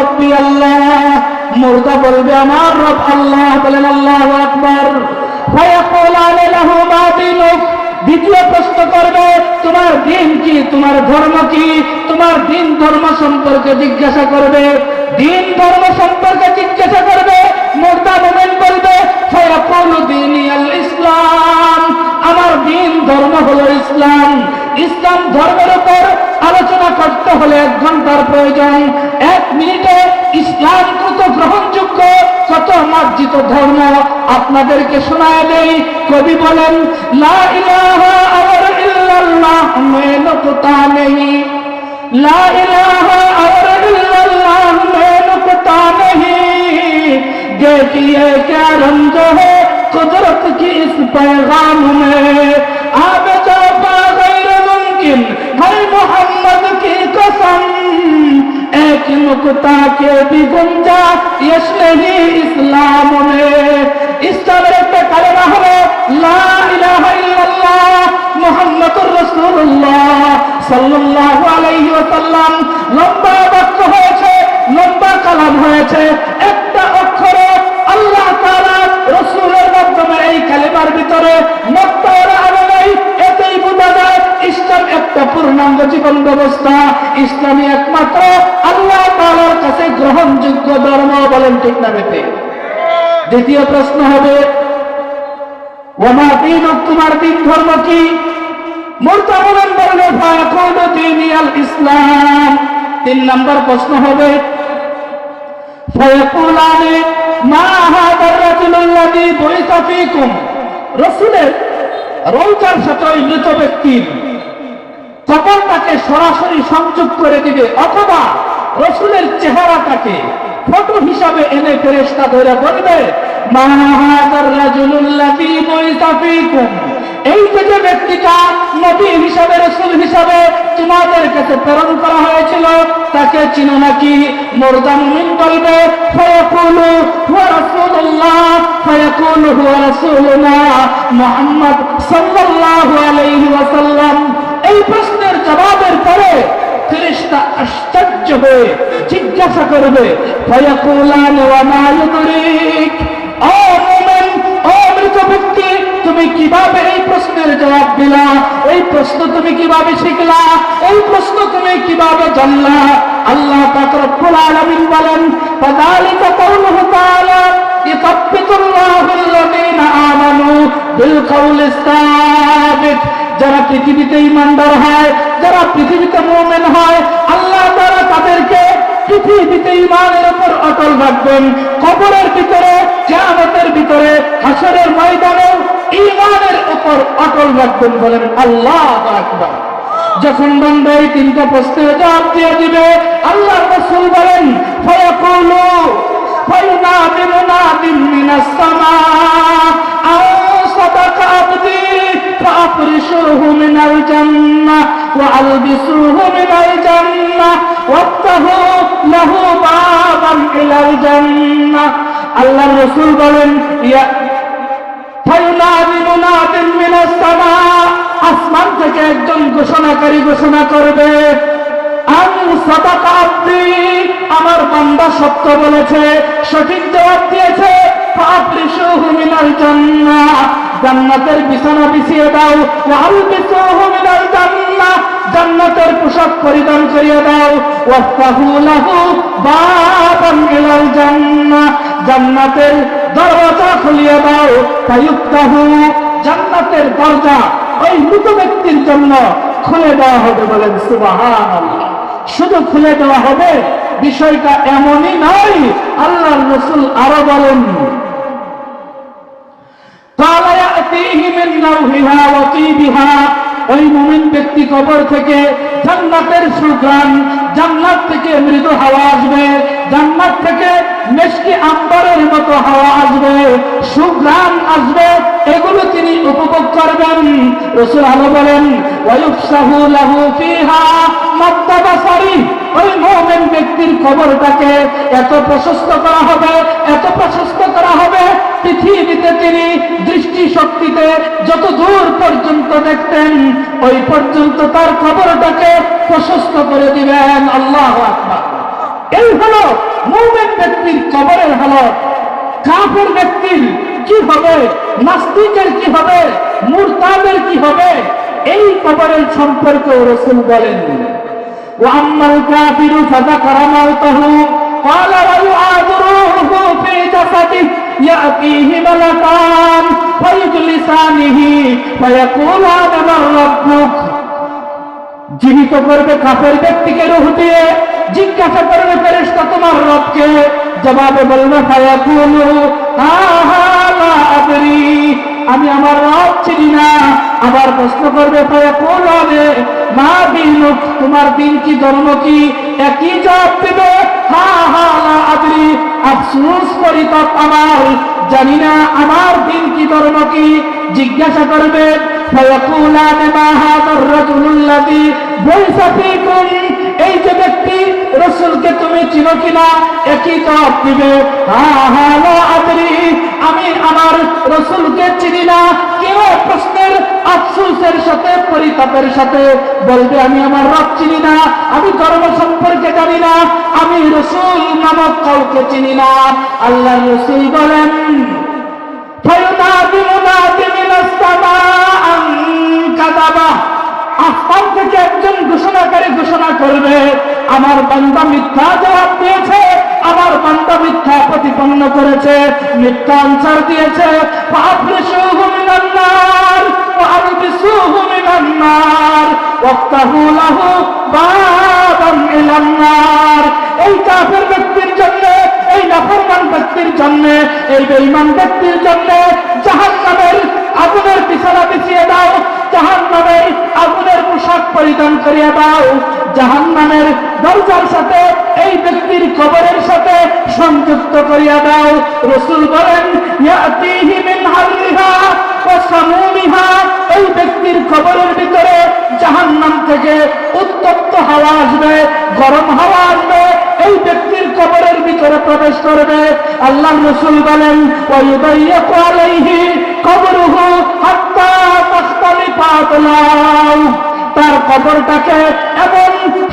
রব্বি আল্লাহ। মুর্দা বলবে, আমার রব আল্লাহ। বলেন, আল্লাহ আকবার। দ্বিতীয় প্রশ্ন করবে, তোমার দিন কি? তোমার ধর্ম কি? তোমার দিন ধর্ম সম্পর্কে জিজ্ঞাসা করবে। দিন ধর্ম সম্পর্কে জিজ্ঞাসা করবে। মোর্দা মোমেন বলবে ইসলাম। আমার দিন ধর্ম হলো ইসলাম। ইসলাম ধর্মের করতে হলে এক ঘন্টার প্রয়োজন এক মিনিটে ইসলাম কত গ্রহণযোগ্য কত মার্জিত ধর্ম আপনাদেরকে শোনায় দেই কবি বলেন লা ইলাহা আর ইল্লাল্লাহ में नुकता नहीं ला इलाहा और इल्लल्लाह में नुकता नहीं देखिए क्या रंग है कुदरत की इस पैगाम में आब जाफा তাকে বিগুঞ্জা ইসলামী ইসলাম ইসলামের একটা কালেমা হলো, লা ইলাহা ইল্লাল্লাহ মুহাম্মাদুর রাসূলুল্লাহ সাল্লাল্লাহু আলাইহি ওয়াসাল্লাম। লম্বা বাক্য হয়েছে, লম্বা কালাম হয়েছে। একটা অক্ষরে আল্লাহ তাআলা রাসূলের মাধ্যমে এই কালেমার ভিতরে মক্তার আলোয় এতেই বোঝা যায়, ইসলাম একটা পূর্ণাঙ্গ জীবন ব্যবস্থা। ইসলামী একমাত্র আল্লাহ গ্রহণযোগ্য ধর্ম বলেন ঠিক না বেতে দ্বিতীয় প্রশ্ন হবে ওমা দিন তোমার দিন ধর্ম কি? মোরতাবরণ বললে ফায়াকুনু দীনি আল ইসলাম। তিন নম্বর প্রশ্ন হবে, ফায়াকুলানে মা হাদার সাথে ওই মৃত ব্যক্তির সরাসরি সংযোগ করে দিবে, অথবা রসুলের চেহারাটাকে ফটো হিসাবে এনে ফেরেস্তা ধরে বলবে এই যে যে ব্যক্তিটা নবী হিসাবে, রসুল হিসাবে তোমাদের কাছে প্রেরণ করা হয়েছিল, তাকে চিনো নাকি? মোরদা মুমিন বলবে, ফায়াকুলু হুয়া রাসূলুল্লাহ, ফায়াকুলু হুয়া রাসূলুনা মুহাম্মদ সাল্লাল্লাহু আলাইহি ওয়াসাল্লাম। এই প্রশ্নের জবাবের পরে ফেরেশতা আশ্চর্য হয়ে জিজ্ঞাসা করবে, ফয়াকুলান ওয়া মা ইউদরিক? ও মুমিন, ও মৃত ব্যক্তি, তুমি কীভাবে এই প্রশ্নের জবাব দিলা? এই প্রশ্ন তুমি কীভাবে শিখলা? এই প্রশ্ন তুমি কীভাবে জানলা? আল্লাহ পাক রব্বুল আলামিন বলেন, ফাযালিকা কওলুহু তাআলা ইতাব্বিতুল্লাহু আল্লাযীনা আমানু বিল কওলি সাবিত, যারা পৃথিবীতে ইমানদার হয় যারা পৃথিবীতে মোমেন হয়, আল্লাহ তারা তাদেরকে পৃথিবীতে ইমানের উপর অটল রাখবেন। কবরের ভিতরে জাহানতের ভিতরে, হাসরের ময়দানে ইমানের উপর অটল রাখবেন বলেন আল্লাহ যখন বন্ধ এই তিনটে প্রশ্নের জবাব দিয়ে দিবে আল্লাহ রসুল বলেন ফয়ুনা দিন না দিন সামা, আও সাদাকা আবদী فأفرشوه من الجنة وألبسوه من الجنة وافتحوا له بابا إلى الجنة الله الرسول বলেন ইয়া ফায়ুনাদি মুনাদিন মিনাস সামা আসমান থেকে একজন ঘোষণাকারী ঘোষণা করবে আমি সাদাকা আব্দি আমার বান্দা সত্য বলেছে সঠিক জবাব দিয়েছে ফাফরিশুহু জান্নাতের বিছানা বিছিয়ে দাও ওয়ালবিসুহু মিনাল জান্নাহ জান্নাতের পোশাক পরিধান করিয়ে দাও। ওয়াফতাহু লাহু বাবান ইলাল জান্নাহ জান্নাতের দরজা খুলিয়ে দাও। ফায়ুফতাহু জান্নাতের দরজা ওই মৃত ব্যক্তির জন্য খুলে দেওয়া হবে বলেন, সুবহানাল্লাহ। শুধু খুলে দেওয়া হবে, বিষয়টা এমনই নয় আল্লাহ রসুল আরও বলেন ওই মুমিন ব্যক্তি কবর থেকে জান্নাতের সুগ্রাম জান্নাত থেকে মৃদু হাওয়া আসবে, জান্নাত থেকে মেশকি আম্বরের মতো হাওয়া আসবে সুগ্রাম আসবে, এগুলো তিনি উপভোগ করবেন। রসুল আলো বলেন ওয়ুফসাহু লাহু ফিহা মাদ্দাবাসারি ওই মুমিন ব্যক্তির কবরটাকে এত প্রশস্ত করা হবে, এত প্রশস্ত পৃথিবীতে তিনি দৃষ্টি শক্তিতে যত দূর পর্যন্ত দেখতেন ওই পর্যন্ত তার খবরটাকে প্রশস্ত করে দিবেন আল্লাহ আকবার এই হলো মুমিন ব্যক্তির কবরের হালত কাফের ব্যক্তির কি হবে নাস্তিকের কি হবে মুরতাদের কি হবে এই কবরের সম্পর্কে রসুল বলেন واما الكافر فذكر موته قال ويعاد روحه في جسده ياتيه ملكان فيجلسانه فيقولان من ربك জীবিত করবে কাফের ব্যক্তিকে রুহ দিয়ে জিজ্ঞাসা করবে ফেরেশতা তোমার রবকে জবাবে বলবে ফায়াকুলু আহা লা আদরি আমি আমার রব চিনি না আবার প্রশ্ন করবে ফায়াকুলু আবে মা দিনুক তোমার দিন কি ধর্ম কি একই জবাব দিবে হা হা লা আদরি আফসোস করি তৎ আমার জানি না আমার দিন কি ধর্ম কি। জিজ্ঞাসা করবে ফয়াকুলান মা হাদার রাজুলুল্লাযী বাইসা ফীকুম? চিনো কিনা একই জবাব দিবে হা হা লা আদরি আমি আমার রসুলকে চিনি না কেউ প্রশ্নের আফসোসের সাথে পরিতাপের সাথে বলবে আমি আমার রব চিনি না আমি ধর্ম সম্পর্কে জানি না আমি রসুল নামক কাউকে চিনি না আল্লাহ রসুল বলেন فينادي مناد من السماء أن كذبا আসমান থেকে একজন ঘোষণাকারী ঘোষণা করবে, আমার বান্দা মিথ্যা জবাব দিয়েছে, আমার বান্দা মিথ্যা প্রতিপন্ন করেছে, মিথ্যা আনসার দিয়েছে। এই কাফের এই নাফরমান ব্যক্তির জন্য, এই বেঈমান ব্যক্তির জন্য জাহান্নামের আগুনের বিছানা বিছিয়ে দাও জাহান্নামের আগুনের পরিধান করিয়ে দাও। জাহান্নামের দরজার সাথে, এই ব্যক্তির কবরের সাথে সংযুক্ত করিয়া দাও। রসুল বলেন, ইয়াতিহি মিন ওয়া সামুমিহা। ব্যক্তির ভিতরে জাহান্নাম থেকে উত্তপ্ত হাওয়া আসবে, গরম হাওয়া আসবে। এই ব্যক্তির কবরের ভিতরে প্রবেশ করবে। আল্লাহ রসুল বলেন, ওয়ায়ুদাইয়াকু আলাইহি কবরুহু হাত্তা তাখতালিফা তার কবরটাকে এমন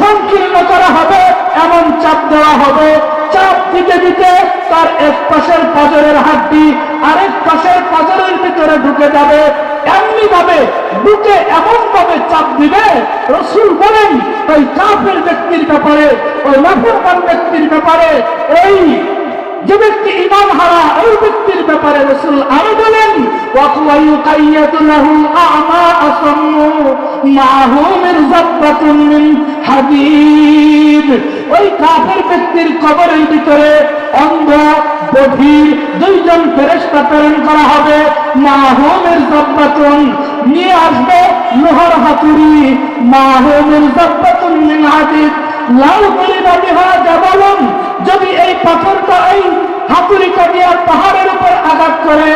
সংকীর্ণ করা হবে, এমন চাপ দেওয়া হবে, চাপ দিতে দিতে তার এক পাশের পাজরের হাড্ডি আরেক পাশের পাজরের ভিতরে ঢুকে যাবে। এমনি ভাবে বুকে এমন ভাবে চাপ দিবে, রসুল বলেন, ওই কাফের ব্যক্তির ব্যাপারে, ওই নাফরমান ব্যক্তির ব্যাপারে, এই যে ব্যক্তি ইমান হারা, ওই ব্যক্তির ব্যাপারে রসুল আরও বলেন ওই কাফের ব্যক্তির কবরের ভিতরে অন্ধ বধির দুইজন ফেরেস্তা প্রেরণ করা হবে মাহমের জব্বাতন নিয়ে আসবে লোহার হাতুরি মাহমের জব্বাতন হাদিদ লাল বলি না বিহা যদি এই পাথরটা এই হাতুরি দিয়ে পাহাড়ের উপর আঘাত করে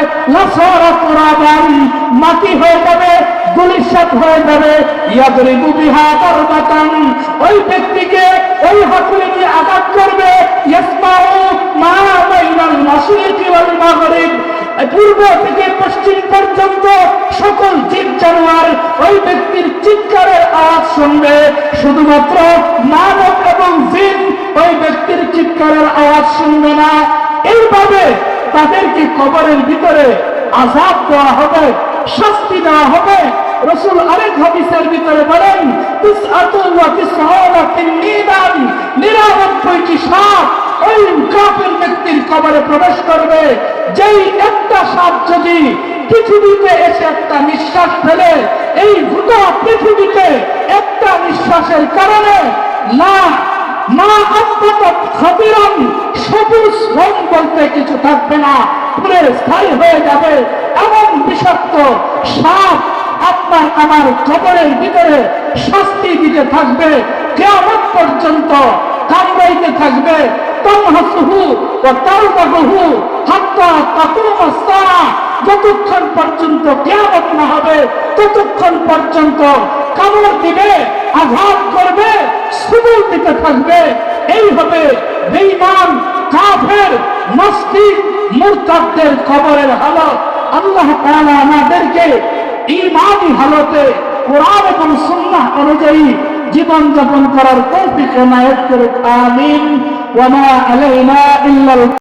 মাটি হয়ে যাবে, গুলিশাত হয়ে যাবে। ইয়াদরিবু বিহা দরবাতান। ওই ব্যক্তিকে ওই হাতুড়ি দিয়ে আঘাত করবে ইয়াসমাউ মা বাইনাল মাশরিকি ওয়াল মাগরিব পূর্ব থেকে পশ্চিম পর্যন্ত সকল জীব জানোয়ার ওই ব্যক্তির চিৎকারের আওয়াজ শুনবে। শুধুমাত্র মানব এবং জিন ওই ব্যক্তির চিৎকারের আওয়াজ শুনবে না। এইভাবে তাদেরকে কবরের ভিতরে আজাব দেওয়া হবে, শাস্তি দেওয়া হবে। রসুল আরেক হাদিসের ভিতরে বলেন নিরানব্বইটি সাপ ওই কাফের ব্যক্তির কবরে প্রবেশ করবে। যেই একটা সাপ যদি পৃথিবীতে এসে একটা নিঃশ্বাস ফেলে। এই গোটা পৃথিবীতে একটা নিঃশ্বাসের কারণে না কিছু থাকবে না। স্থায়ী হয়ে যাবে এমন বিষাক্ত সাপ আপনার আমার ভিতরে শাস্তি দিতে থাকবে। কেমন পর্যন্ত কামড়াইতে থাকবে। তমহাসুহু ও তালবাহু হাত্তা যতক্ষণ পর্যন্ত কেয়ামত না হবে, ততক্ষণ পর্যন্ত কামড় দিবে, আঘাত করবে, সুবল দিতে থাকবে। এইভাবে বেঈমান, কাফের নাস্তিক মুরতাদদের কবরের হালত। আল্লাহ তাআলা আমাদেরকে ইমানি হালতে কোরআন এবং সুন্নাহ অনুযায়ী জীবন যাপন করার তৌফিক এনায়েত করে আমিন। ওয়া মা আলাইনা ইল্লাল